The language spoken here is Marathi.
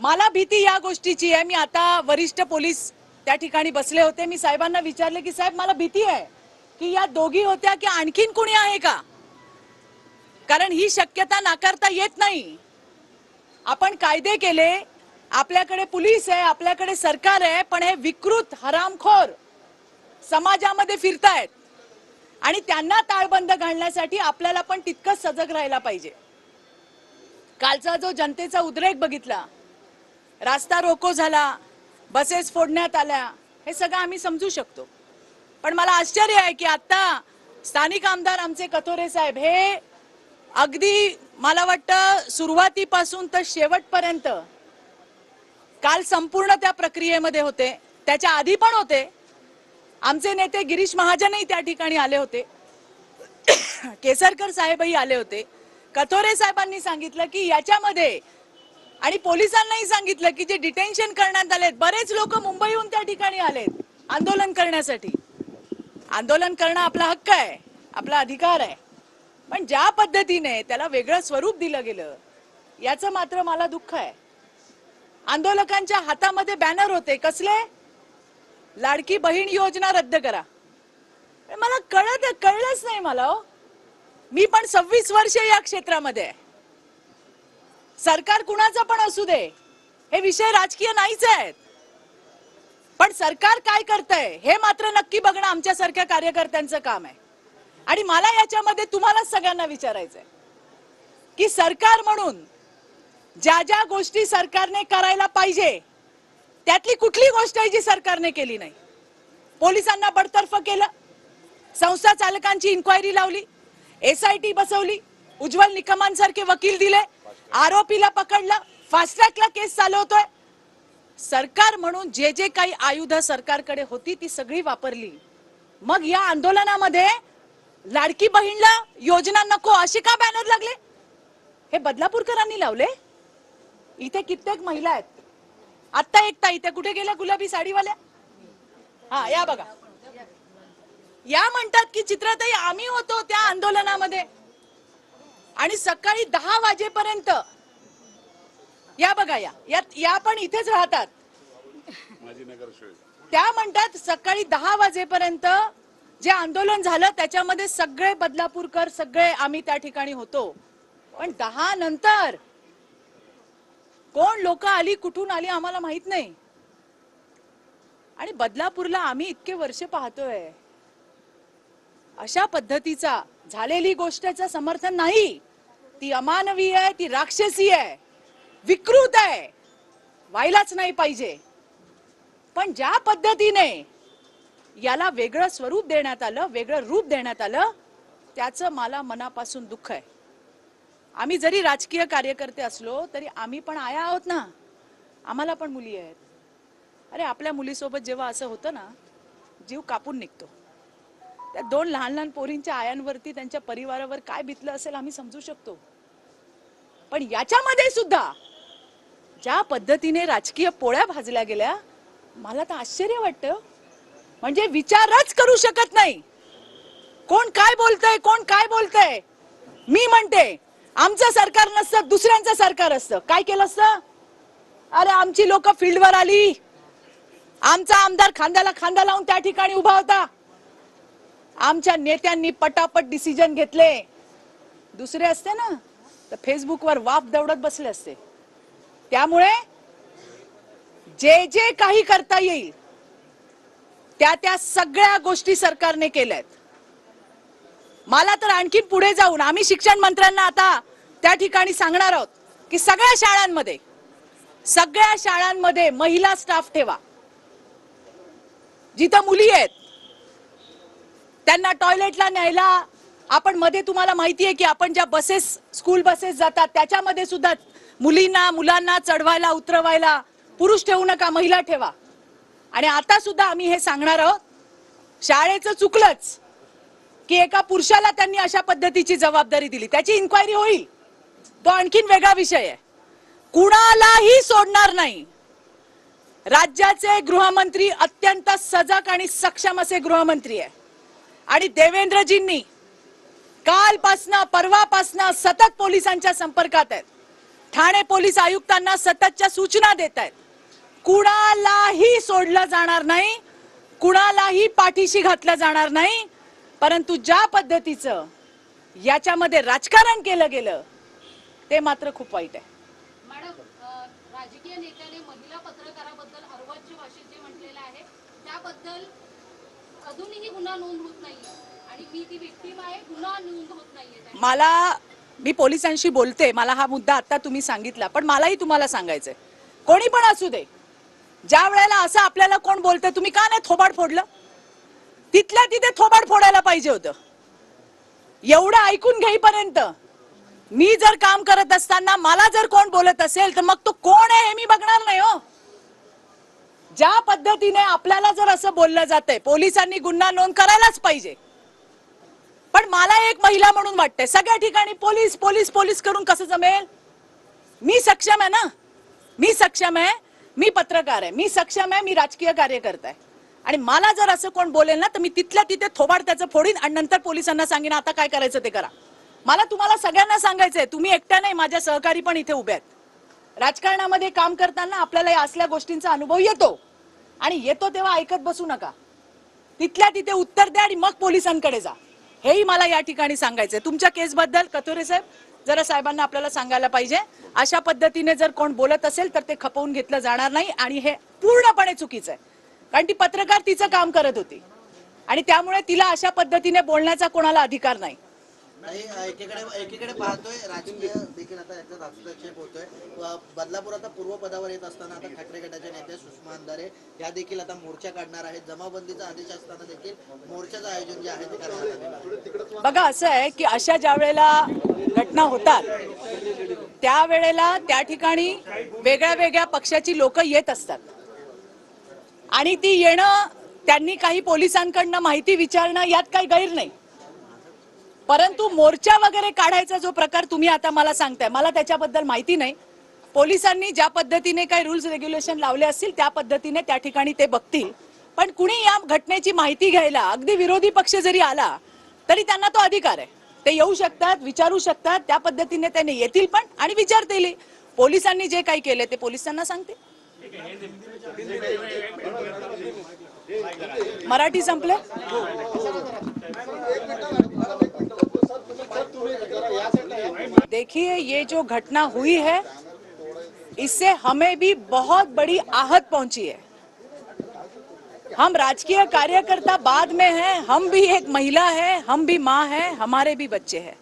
मला भीती या गोष्टीची आहे. मी आता वरिष्ठ पोलीस त्या ठिकाणी बसले होते. मी साहेबांना विचारले की साहेब मला भीती आहे की या दोघी होत्या की आणखीन कुणी आहे का? कारण ही शक्यता नाकारता येत नाही. आपण कायदे केले. आपल्याकडे पोलीस आहे आपल्याकडे सरकार आहे पण हे विकृत हरामखोर समाजामध्ये फिरतायत. आणि त्यांना ताळबंद घालण्यासाठी आपल्याला पण तितकंच सजग राहायला पाहिजे. कालचा जो जनतेचा उद्रेक बघितला रास्ता रोको झाला बसेस फोडण्यात आल्या हे सगळं आम्ही समजू शकतो. पण मला आश्चर्य आहे की आता स्थानिक आमदार आमचे कथोरे साहेब हे अगदी मला वाटतं सुरुवातीपासून तर शेवटपर्यंत काल संपूर्ण त्या प्रक्रियेमध्ये होते त्याच्या आधी पण होते. आमचे नेते गिरीश महाजनही त्या ठिकाणी आले होते. केसरकर साहेबही आले होते. कथोरे साहेबांनी सांगितलं की याच्यामध्ये आणि पोलिसांनाही सांगितलं की जे डिटेन्शन करण्यात आलेत बरेच लोक मुंबईहून त्या ठिकाणी आलेत आंदोलन करण्यासाठी. आंदोलन करणं आपला हक्क आहे आपला अधिकार आहे. पण ज्या पद्धतीने त्याला वेगळं स्वरूप दिलं गेलं याचं मात्र मला दुःख आहे. आंदोलकांच्या हातामध्ये बॅनर होते कसले? लाडकी बहीण योजना रद्द करा. मला कळत कळलंच नाही मला हो. मी पण सव्वीस वर्ष या क्षेत्रामध्ये आहे. सरकार कुणाचं पण असू दे. हे विषय राजकीय नाहीच आहेत. पण सरकार काय करतंय हे मात्र नक्की बघणं आमच्यासारख्या कार्यकर्त्यांचं काम आहे. आणि मला याच्यामध्ये तुम्हाला सगळ्यांना विचारायचंय. की सरकार म्हणून ज्या ज्या गोष्टी सरकारने करायला पाहिजे त्यातली कुठली गोष्ट आहे जी सरकारने केली नाही? पोलिसांना बडतर्फ केलं संस्था चालकांची इन्क्वायरी लावली एसआयटी बसवली उज्ज्वल निकमांसारखे वकील दिले. आरोपीला पकडलं. फास्ट ट्रॅकला केस चालवतोय. सरकार म्हणून जे जे काही आयुध सरकारकडे होती ती सगळी वापरली. मग या आंदोलनामध्ये लाडकी बहीणला योजना नको असे का बॅनर लागले? हे बदलापूरकरांनी लावले? इथे कित्येक महिला आहेत. आत्ता एकता इथे कुठे गेल्या? गुलाबी साडीवाल्या? हा या बघा. या म्हणतात की चित्रताई आम्ही होतो त्या आंदोलनामध्ये. आणि सकाळी दहा वाजेपर्यंत. या बघा या. या- पण इथेच राहतात. त्या म्हणतात सकाळी दहा वाजेपर्यंत जे आंदोलन झालं त्याच्यामध्ये सगळे बदलापूरकर सगळे आम्ही त्या ठिकाणी होतो. पण दहा नंतर कोण लोक आली कुठून आली आम्हाला माहीत नाही. आणि बदलापूरला आम्ही इतके वर्ष पाहतोय. अशा पद्धतीचा झालेली गोष्टचं समर्थन नाही. ती अमानवी आहे ती राक्षसी आहे. विकृत आहे. व्हायलाच नाही पाहिजे. पण ज्या पद्धतीने याला वेगळं स्वरूप देण्यात आलं वेगळं रूप देण्यात आलं त्याचं मला मनापासून दुःख आहे. आम्ही जरी राजकीय कार्यकर्ते असलो तरी आम्ही पण आया आहोत ना. आम्हाला पण मुली आहेत. अरे आपल्या मुलीसोबत जेव्हा असं होतं ना जीव कापून निघतो. त्या दोन लहान लहान पोरींच्या आयांवरती त्यांच्या परिवारावर काय बितलं असेल आम्ही समजू शकतो. पण याच्यामध्ये सुद्धा ज्या पद्धतीने राजकीय पोळ्या भाजल्या गेल्या मला तर आश्चर्य वाटतं. म्हणजे विचारच करू शकत नाही. कोण काय बोलतय कोण काय बोलतय? मी म्हणते आमचं सरकार नसतं दुसऱ्यांचं सरकार असतं. काय केलं असतं? अरे आमची लोक फील्डवर आली. आमचा आमदार खांद्याला खांदा लावून त्या ठिकाणी उभा होता. आमच्या नेत्यांनी पटापट डिसिजन घेतले. दुसरे असते ना तर फेसबुकवर वाफ दौडत बसले असते. त्यामुळे जे जे काही करता येईल त्या त्या सगळ्या गोष्टी सरकारने केल्यात. मला तर आणखीन पुढे जाऊन आम्ही शिक्षण मंत्र्यांना आता त्या ठिकाणी सांगणार आहोत की सगळ्या शाळांमध्ये सगळ्या शाळांमध्ये महिला स्टाफ ठेवा. जिथं मुली आहेत त्यांना टॉयलेटला न्यायला आपण मध्ये तुम्हाला माहिती आहे की आपण ज्या बसेस स्कूल बसेस जातात त्याच्यामध्ये सुद्धा मुलींना मुलांना चढवायला उतरवायला पुरुष ठेवू नका महिला ठेवा. आणि आता सुद्धा आम्ही हे सांगणार आहोत शाळेचं चुकलंच की एका पुरुषाला त्यांनी अशा पद्धतीची जबाबदारी दिली. त्याची इन्क्वायरी होईल. तो आणखीन वेगळा विषय आहे. कुणालाही सोडणार नाही. राज्याचे गृहमंत्री अत्यंत सजग आणि सक्षम असे गृहमंत्री आहे. आणि देवेंद्रजींनी कालपासनं परवापासनं सतत पोलिसांच्या संपर्कात आहेत. ठाणे पोलीस आयुक्तांना सततच्या सूचना देत आहेत. कुणालाही सोडलं जाणार नाही कुणालाही पाठीशी घातलं जाणार नाही परंतु ज्या पद्धतीचं याच्यामध्ये राजकारण केलं गेलं ते मात्र खूप वाईट आहे. राजकीय नेत्याने महिला पत्रकाराबद्दल अर्वाच्य भाषेत जे म्हटलेलं आहे त्याबद्दल अजूनही गुन्हा नोंद होत आणि मी ती विक्टीम आहे गुन्हा नोंद होत नाहीये मला मी पोलिसांशी बोलते. मला हा मुद्दा आता तुम्ही सांगितला पण मलाही तुम्हाला सांगायचंय. कोणी पण असू दे. ज्या वेळेला असं आपल्याला कोण बोलतं तुम्ही का नाही थोबाड फोडलं? तिथल्या तिथे थोबाड फोडायला पाहिजे होतं. एवढं ऐकून घेईपर्यंत मी जर काम करत असताना मला जर कोण बोलत असेल तर मग तो कोण आहे हे मी बघणार नाही हो. ज्या पद्धतीने आपल्याला जर असं बोललं जातंय पोलिसांनी गुन्हा नोंद करायलाच पाहिजे. पण मला एक महिला म्हणून वाटते सगळ्या ठिकाणी पोलीस पोलीस पोलीस करून कसं जमेल? मी सक्षम आहे ना? मी सक्षम आहे मी पत्रकार आहे मी सक्षम आहे मी राजकीय कार्यकर्ता आहे. आणि मला जर असं कोण बोलेल ना तर मी तिथल्या तिथे थोबाड त्याचं फोडीन आणि नंतर पोलिसांना सांगेन आता काय करायचं ते करा. मला तुम्हाला सगळ्यांना सांगायचंय तुम्ही एकट्या नाही माझ्या सहकारी पण इथे उभे आहेत. राजकारणामध्ये काम करताना आपल्याला या असल्या गोष्टींचा अनुभव येतो. आणि येतो तेव्हा ऐकत बसू नका. तिथल्या तिथे उत्तर द्या आणि मग पोलिसांकडे जा. हेही मला या ठिकाणी सांगायचंय. तुमच्या केसबद्दल कथोरे साहेब जरा साहेबांना आपल्याला सांगायला पाहिजे. अशा पद्धतीने जर कोण बोलत असेल तर ते खपवून घेतलं जाणार नाही आणि हे पूर्णपणे चुकीचं आहे कारण ती पत्रकार तिचं काम करत होती. आणि त्यामुळे तिला अशा पद्धतीने बोलण्याचा कोणाला अधिकार नाही. नाही एकीकडे एकीकडे पाहतोय राजकीय देखील आता याच्यात हस्तक्षेप होतोय. बदलापूर आता पूर्व पदावर येत असताना आता ठाकरे गटाचे नेते सुषमा अंधारे या देखील आता मोर्चा काढणार आहेत. जमाबंदीचा आदेश असताना देखील मोर्चाचं आयोजन जे आहे ते करणार बघा असं आहे की अशा ज्या वेळेला घटना होतात त्यावेळेला त्या ठिकाणी वेगळ्या वेगळ्या पक्षाची लोक येत असतात. आणि ती येणं त्यांनी काही पोलिसांकडनं माहिती विचारणं यात काही गैर नाही. परंतु मोर्चा वगैरे काढायचा जो प्रकार तुम्ही आता मला सांगताय मला त्याच्याबद्दल माहिती नाही. पोलिसांनी ज्या पद्धतीने काही रूल्स रेग्युलेशन लावले असतील त्या पद्धतीने त्या ठिकाणी ते बघतील. पण कुणी या घटनेची माहिती घ्यायला अगदी विरोधी पक्ष जरी आला तरी त्यांना तो अधिकार आहे. ते येऊ शकतात विचारू शकतात त्या पद्धतीने त्याने येतील पण आणि विचारतील. पोलिसांनी जे काही केले ते पोलिसांना सांगतील. मराठी संपले? देखिए, ये जो घटना हुई है, इससे हमें भी बहुत बड़ी आहत पहुँची है। हम राजकीय कार्यकर्ता बाद में हैं, हम भी एक महिला है, हम भी माँ हैं, हमारे भी बच्चे हैं।